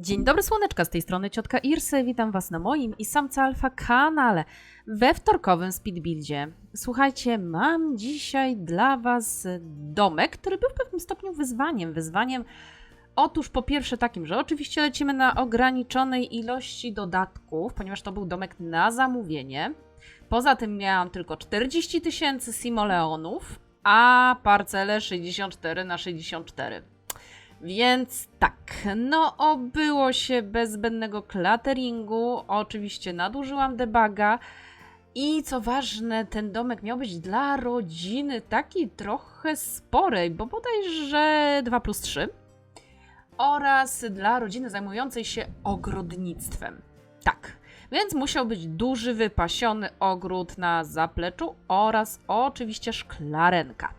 Dzień dobry słoneczka, z tej strony ciotka Irse, witam was na moim i samca alfa kanale we wtorkowym speedbuildzie. Słuchajcie, mam dzisiaj dla was domek, który był w pewnym stopniu wyzwaniem. Wyzwaniem otóż po pierwsze takim, że oczywiście lecimy na ograniczonej ilości dodatków, ponieważ to był domek na zamówienie. Poza tym miałam tylko 40 tysięcy simoleonów, a parcele 64 na 64. Więc tak, no obyło się bez zbędnego clutteringu. Oczywiście nadużyłam debaga. I co ważne, ten domek miał być dla rodziny takiej trochę sporej, bo bodajże 2 plus 3. Oraz dla rodziny zajmującej się ogrodnictwem. Tak, więc musiał być duży, wypasiony ogród na zapleczu oraz oczywiście szklarenka.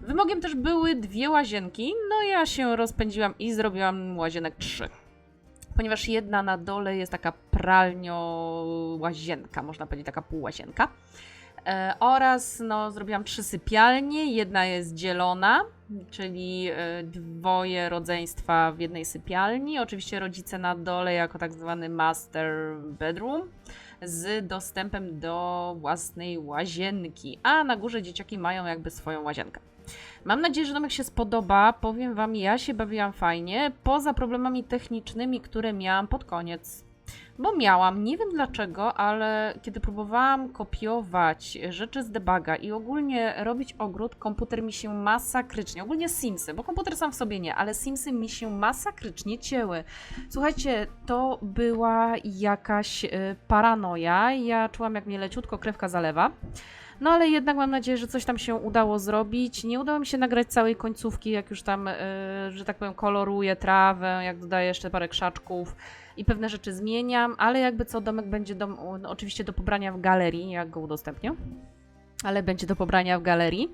Wymogiem też były dwie łazienki, no ja się rozpędziłam i zrobiłam łazienek trzy. Ponieważ jedna na dole jest taka pralnio-łazienka, można powiedzieć taka półłazienka. E, oraz no, zrobiłam trzy sypialnie, jedna jest dzielona, czyli e, dwoje rodzeństwa w jednej sypialni. Oczywiście rodzice na dole jako tak zwany master bedroom z dostępem do własnej łazienki, a na górze dzieciaki mają jakby swoją łazienkę. Mam nadzieję, że domek się spodoba. Powiem Wam, ja się bawiłam fajnie, poza problemami technicznymi, które miałam pod koniec. Bo miałam, nie wiem dlaczego, ale kiedy próbowałam kopiować rzeczy z debuga i ogólnie robić ogród, komputer mi się masakrycznie, ogólnie Simsy, bo komputer sam w sobie nie, ale Simsy mi się masakrycznie cięły. Słuchajcie, to była jakaś y, paranoja. Ja czułam, jak mnie leciutko krewka zalewa. No ale jednak mam nadzieję, że coś tam się udało zrobić. Nie udało mi się nagrać całej końcówki, jak już tam, yy, że tak powiem, koloruję trawę, jak dodaję jeszcze parę krzaczków i pewne rzeczy zmieniam, ale jakby co, domek będzie do, no, oczywiście do pobrania w galerii, jak go udostępnię ale będzie do pobrania w galerii.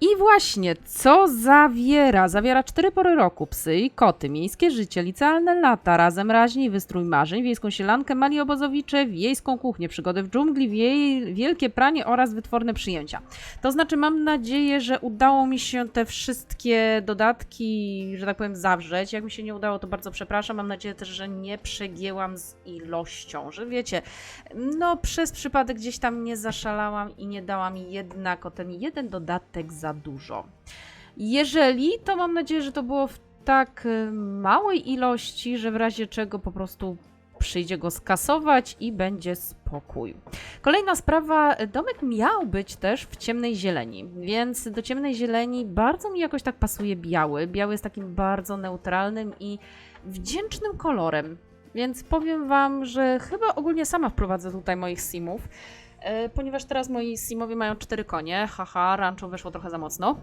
I właśnie, co zawiera? Zawiera cztery pory roku, psy i koty, miejskie życie, licealne lata, razem raźni, wystrój marzeń, wiejską sielankę, mali obozowicze, wiejską kuchnię, przygodę w dżungli, wiej, wielkie pranie oraz wytworne przyjęcia. To znaczy, mam nadzieję, że udało mi się te wszystkie dodatki, że tak powiem, zawrzeć. Jak mi się nie udało, to bardzo przepraszam. Mam nadzieję też, że nie przegięłam z ilością, że wiecie, no przez przypadek gdzieś tam nie zaszalałam i nie dałam jednak o ten jeden dodatek za dużo. Jeżeli, to mam nadzieję, że to było w tak y, małej ilości, że w razie czego po prostu przyjdzie go skasować i będzie spokój. Kolejna sprawa, domek miał być też w ciemnej zieleni, więc do ciemnej zieleni bardzo mi jakoś tak pasuje biały. Biały jest takim bardzo neutralnym i wdzięcznym kolorem. Więc powiem Wam, że chyba ogólnie sama wprowadzę tutaj moich simów. E, ponieważ teraz moi simowie mają cztery konie, haha, rancho weszło trochę za mocno.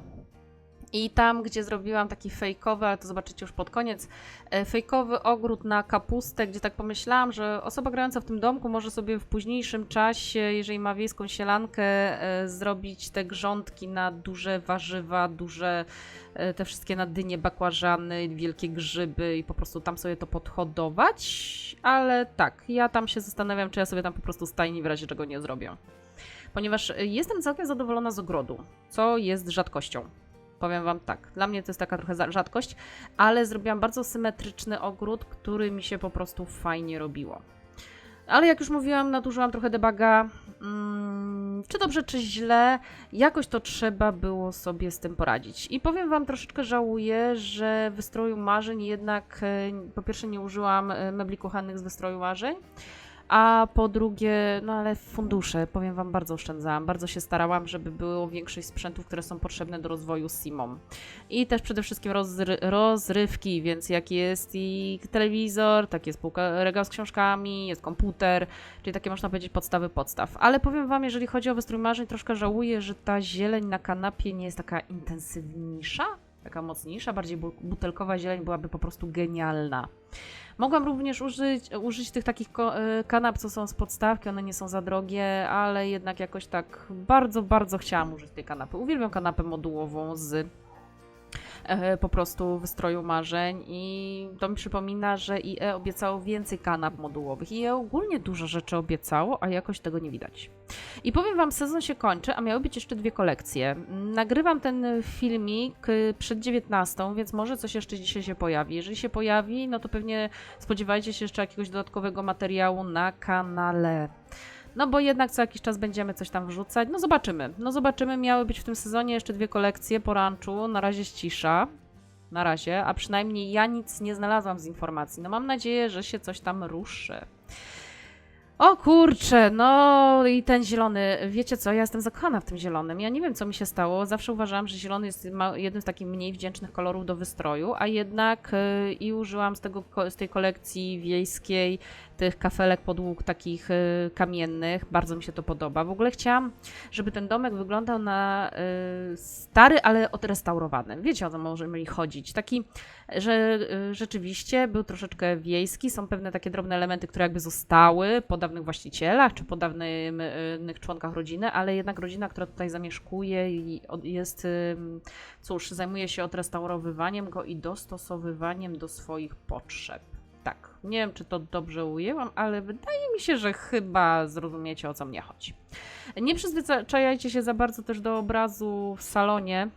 I tam, gdzie zrobiłam taki fejkowy, ale to zobaczycie już pod koniec, e, fejkowy ogród na kapustę, gdzie tak pomyślałam, że osoba grająca w tym domku może sobie w późniejszym czasie, jeżeli ma wiejską sielankę, e, zrobić te grządki na duże warzywa, duże e, te wszystkie na dynie, bakłażany, wielkie grzyby i po prostu tam sobie to podhodować. Ale tak, ja tam się zastanawiam, czy ja sobie tam po prostu stajni w razie czego nie zrobię. Ponieważ jestem całkiem zadowolona z ogrodu, co jest rzadkością. Powiem Wam tak, dla mnie to jest taka trochę rzadkość, ale zrobiłam bardzo symetryczny ogród, który mi się po prostu fajnie robiło. Ale jak już mówiłam, nadużyłam trochę debaga. Hmm, czy dobrze, czy źle, jakoś to trzeba było sobie z tym poradzić. I powiem Wam, troszeczkę żałuję, że w wystroju marzeń jednak e, po pierwsze nie użyłam e, mebli kuchennych z wystroju marzeń, a po drugie, no ale fundusze, powiem Wam, bardzo oszczędzałam. Bardzo się starałam, żeby było większość sprzętów, które są potrzebne do rozwoju Simom. I też przede wszystkim rozry rozrywki, więc jak jest i telewizor, tak jest półka, regał z książkami, jest komputer, czyli takie można powiedzieć podstawy podstaw. Ale powiem Wam, jeżeli chodzi o wystrój marzeń, troszkę żałuję, że ta zieleń na kanapie nie jest taka intensywniejsza, taka mocniejsza, bardziej butelkowa zieleń byłaby po prostu genialna. Mogłam również użyć, użyć tych takich e, kanap, co są z podstawki, one nie są za drogie, ale jednak jakoś tak bardzo, bardzo chciałam użyć tej kanapy. Uwielbiam kanapę modułową z po prostu wystroju marzeń i to mi przypomina, że IE obiecało więcej kanap modułowych. IE ogólnie dużo rzeczy obiecało, a jakoś tego nie widać. I powiem wam, sezon się kończy, a miały być jeszcze dwie kolekcje. Nagrywam ten filmik y, przed 19, więc może coś jeszcze dzisiaj się pojawi. Jeżeli się pojawi, no to pewnie spodziewajcie się jeszcze jakiegoś dodatkowego materiału na kanale. No bo jednak co jakiś czas będziemy coś tam wrzucać. No zobaczymy. No zobaczymy. Miały być w tym sezonie jeszcze dwie kolekcje po ranczu. Na razie cisza. Na razie, a przynajmniej ja nic nie znalazłam z informacji. No mam nadzieję, że się coś tam ruszy. O kurczę, no i ten zielony, wiecie co, ja jestem zakochana w tym zielonym. Ja nie wiem, co mi się stało. Zawsze uważałam, że zielony jest jednym z takich mniej wdzięcznych kolorów do wystroju, a jednak y, i użyłam z, tego, z tej kolekcji wiejskiej tych kafelek podłóg takich y, kamiennych. Bardzo mi się to podoba. W ogóle chciałam, żeby ten domek wyglądał na y, stary, ale odrestaurowany. Wiecie o co może mi chodzić. Taki, że y, rzeczywiście był troszeczkę wiejski. Są pewne takie drobne elementy, które jakby zostały po dawnych właścicielach czy po dawnych członkach rodziny, ale jednak rodzina, która tutaj zamieszkuje i jest, cóż, zajmuje się odrestaurowywaniem go i dostosowywaniem do swoich potrzeb. Tak, nie wiem, czy to dobrze ujęłam, ale wydaje mi się, że chyba zrozumiecie o co mnie chodzi. Nie przyzwyczajajcie się za bardzo też do obrazu w salonie.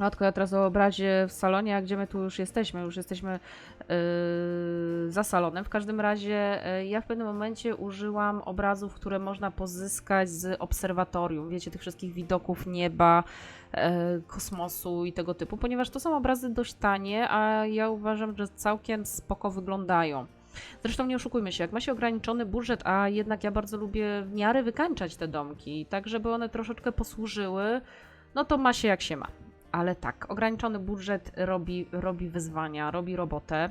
Matko, ja teraz o obrazie w salonie, a gdzie my tu już jesteśmy? Już jesteśmy yy, za salonem. W każdym razie yy, ja w pewnym momencie użyłam obrazów, które można pozyskać z obserwatorium. Wiecie, tych wszystkich widoków nieba, e, kosmosu i tego typu, ponieważ to są obrazy dość tanie, a ja uważam, że całkiem spoko wyglądają. Zresztą nie oszukujmy się, jak ma się ograniczony budżet, a jednak ja bardzo lubię w miarę wykańczać te domki, tak żeby one troszeczkę posłużyły, no to ma się jak się ma. Ale tak, ograniczony budżet robi, robi wyzwania, robi robotę.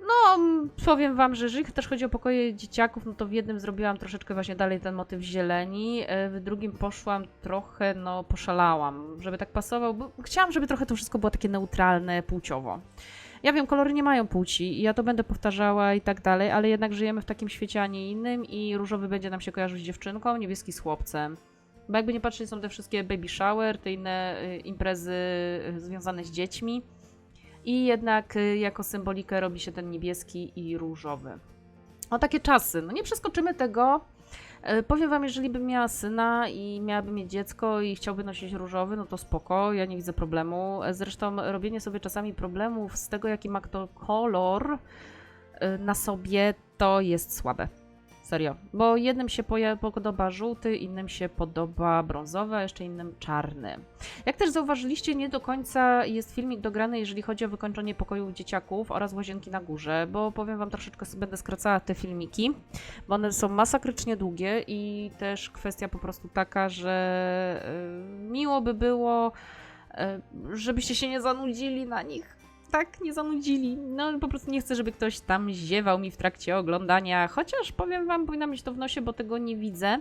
No, powiem wam, że jeżeli też chodzi o pokoje dzieciaków, no to w jednym zrobiłam troszeczkę właśnie dalej ten motyw zieleni, e, w drugim poszłam trochę, no poszalałam, żeby tak pasował, bo chciałam, żeby trochę to wszystko było takie neutralne płciowo. Ja wiem, kolory nie mają płci i ja to będę powtarzała i tak dalej, ale jednak żyjemy w takim świecie, a nie innym i różowy będzie nam się kojarzył z dziewczynką, niebieski z chłopcem. Bo jakby nie patrzeć, są te wszystkie baby shower, te inne y, imprezy y, związane z dziećmi. I jednak y, jako symbolikę robi się ten niebieski i różowy. O takie czasy. No nie przeskoczymy tego. E, Powiem wam, jeżeli bym miała syna i miałaby mieć dziecko i chciałby nosić różowy, no to spoko, ja nie widzę problemu. E, Zresztą robienie sobie czasami problemów z tego, jaki ma kto kolor e, na sobie, to jest słabe. Serio. Bo jednym się podoba żółty, innym się podoba brązowy, a jeszcze innym czarny. Jak też zauważyliście, nie do końca jest filmik dograny, jeżeli chodzi o wykończenie pokojów dzieciaków oraz łazienki na górze, bo powiem wam troszeczkę będę skracała te filmiki, bo one są masakrycznie długie i też kwestia po prostu taka, że y, miło by było, y, żebyście się nie zanudzili na nich. Tak, nie zanudzili. No po prostu nie chcę, żeby ktoś tam ziewał mi w trakcie oglądania, chociaż powiem wam, powinna mieć to w nosie, bo tego nie widzę.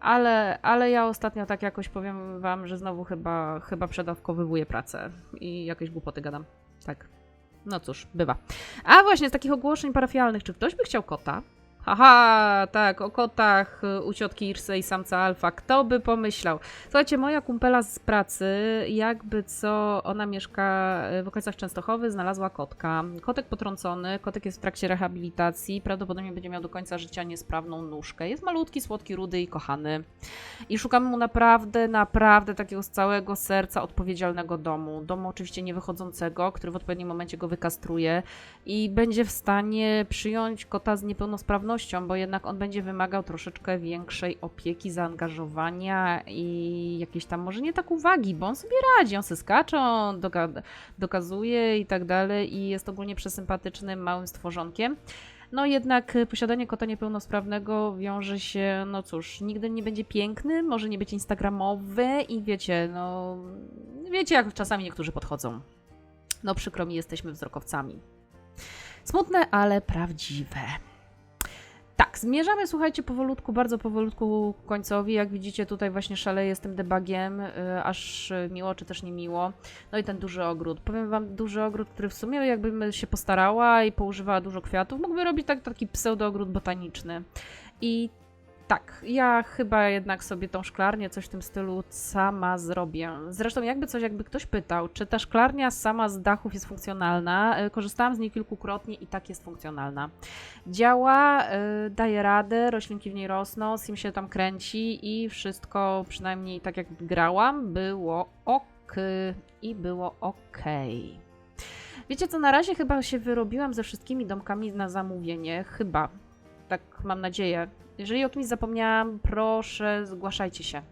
Ale, ale ja ostatnio tak jakoś powiem wam, że znowu chyba, chyba przedawkowywuję pracę i jakieś głupoty gadam. Tak. No cóż, bywa. A właśnie, z takich ogłoszeń parafialnych, czy ktoś by chciał kota? Haha, tak, o kotach y, u ciotki Irsy i samca Alfa. Kto by pomyślał? Słuchajcie, moja kumpela z pracy, jakby co, ona mieszka y, w okolicach Częstochowy, znalazła kotka. Kotek potrącony, kotek jest w trakcie rehabilitacji, prawdopodobnie będzie miał do końca życia niesprawną nóżkę. Jest malutki, słodki, rudy i kochany. I szukamy mu naprawdę, naprawdę takiego z całego serca odpowiedzialnego domu. Domu oczywiście nie wychodzącego, który w odpowiednim momencie go wykastruje i będzie w stanie przyjąć kota z niepełnosprawnością, bo jednak on będzie wymagał troszeczkę większej opieki, zaangażowania i jakiejś tam może nie tak uwagi, bo on sobie radzi, on se skacze, on doga- dokazuje i tak dalej i jest ogólnie przesympatycznym małym stworzonkiem. No jednak posiadanie kota niepełnosprawnego wiąże się, no cóż, nigdy nie będzie piękny, może nie być instagramowy i wiecie, no wiecie jak czasami niektórzy podchodzą. No przykro mi, jesteśmy wzrokowcami. Smutne, ale prawdziwe. Tak, zmierzamy, słuchajcie, powolutku, bardzo powolutku ku końcowi. Jak widzicie, tutaj właśnie szaleję z tym debugiem, y, aż miło, czy też nie miło. No i ten duży ogród. Powiem wam, duży ogród, który w sumie jakbym się postarała i poużywała dużo kwiatów, mógłby robić tak, taki pseudo ogród botaniczny. I tak, ja chyba jednak sobie tą szklarnię, coś w tym stylu sama zrobię. Zresztą jakby coś, jakby ktoś pytał, czy ta szklarnia sama z dachów jest funkcjonalna, y, korzystałam z niej kilkukrotnie i tak jest funkcjonalna. Działa, y, daje radę, roślinki w niej rosną, sim się tam kręci i wszystko, przynajmniej tak jak grałam, było ok i było ok. Wiecie co, na razie chyba się wyrobiłam ze wszystkimi domkami na zamówienie, chyba. Tak mam nadzieję. Jeżeli o kimś zapomniałam, proszę zgłaszajcie się.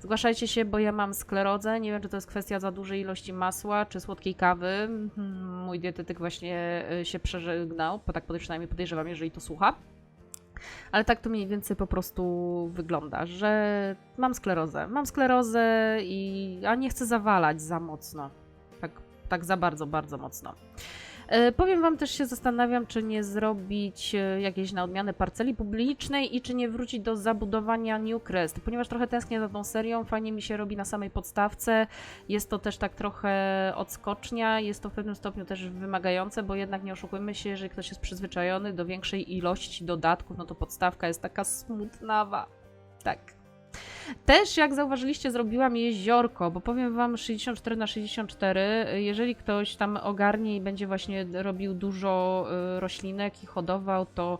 Zgłaszajcie się, bo ja mam sklerozę. Nie wiem, czy to jest kwestia za dużej ilości masła, czy słodkiej kawy. Mhm, Mój dietetyk właśnie y, się przeżegnał, bo tak przynajmniej podejrzewam, jeżeli to słucha. Ale tak to mniej więcej po prostu wygląda, że mam sklerozę. Mam sklerozę i a nie chcę zawalać za mocno. Tak, tak za bardzo, bardzo mocno. E, Powiem Wam też się zastanawiam, czy nie zrobić e, jakiejś na odmianę parceli publicznej i czy nie wrócić do zabudowania Newcrest, ponieważ trochę tęsknię za tą serią, fajnie mi się robi na samej podstawce, jest to też tak trochę odskocznia, jest to w pewnym stopniu też wymagające, bo jednak nie oszukujmy się, jeżeli ktoś jest przyzwyczajony do większej ilości dodatków, no to podstawka jest taka smutnawa. Tak. Też, jak zauważyliście, zrobiłam jeziorko, bo powiem wam 64 na 64. Jeżeli ktoś tam ogarnie i będzie właśnie robił dużo y, roślinek i hodował, to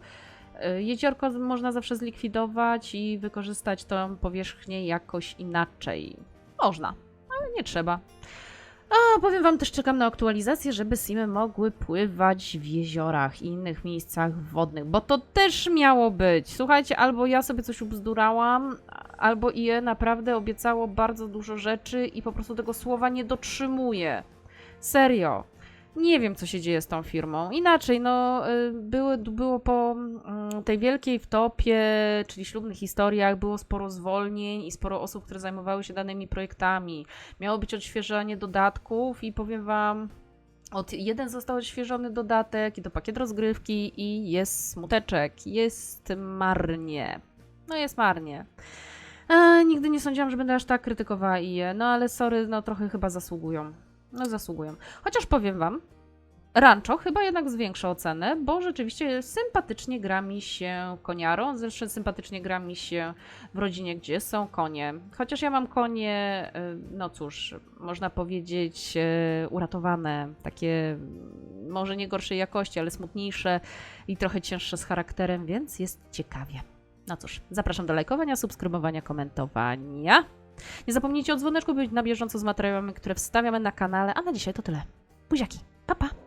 y, jeziorko można zawsze zlikwidować i wykorzystać tą powierzchnię jakoś inaczej. Można, ale nie trzeba. A powiem wam, też czekam na aktualizację, żeby simy mogły pływać w jeziorach i innych miejscach wodnych, bo to też miało być. Słuchajcie, albo ja sobie coś ubzdurałam, albo IE naprawdę obiecało bardzo dużo rzeczy i po prostu tego słowa nie dotrzymuje. Serio. Nie wiem, co się dzieje z tą firmą. Inaczej, no, y, były, było po mm, tej wielkiej wtopie, czyli ślubnych historiach, było sporo zwolnień i sporo osób, które zajmowały się danymi projektami. Miało być odświeżanie dodatków i powiem Wam, od jeden został odświeżony dodatek i to pakiet rozgrywki i jest smuteczek, jest marnie. No jest marnie. E, nigdy nie sądziłam, że będę aż tak krytykowała IE, no ale sorry, no trochę chyba zasługują. No zasługują. Chociaż powiem wam, Rancho chyba jednak zwiększa ocenę, bo rzeczywiście sympatycznie gra mi się koniarą, zresztą sympatycznie gra mi się w rodzinie, gdzie są konie. Chociaż ja mam konie, y, no cóż, można powiedzieć y, uratowane, takie może nie gorszej jakości, ale smutniejsze i trochę cięższe z charakterem, więc jest ciekawie. No cóż, zapraszam do lajkowania, subskrybowania, komentowania. Nie zapomnijcie o dzwoneczku, by być na bieżąco z materiałami, które wstawiamy na kanale, a na dzisiaj to tyle. Buziaki, pa pa!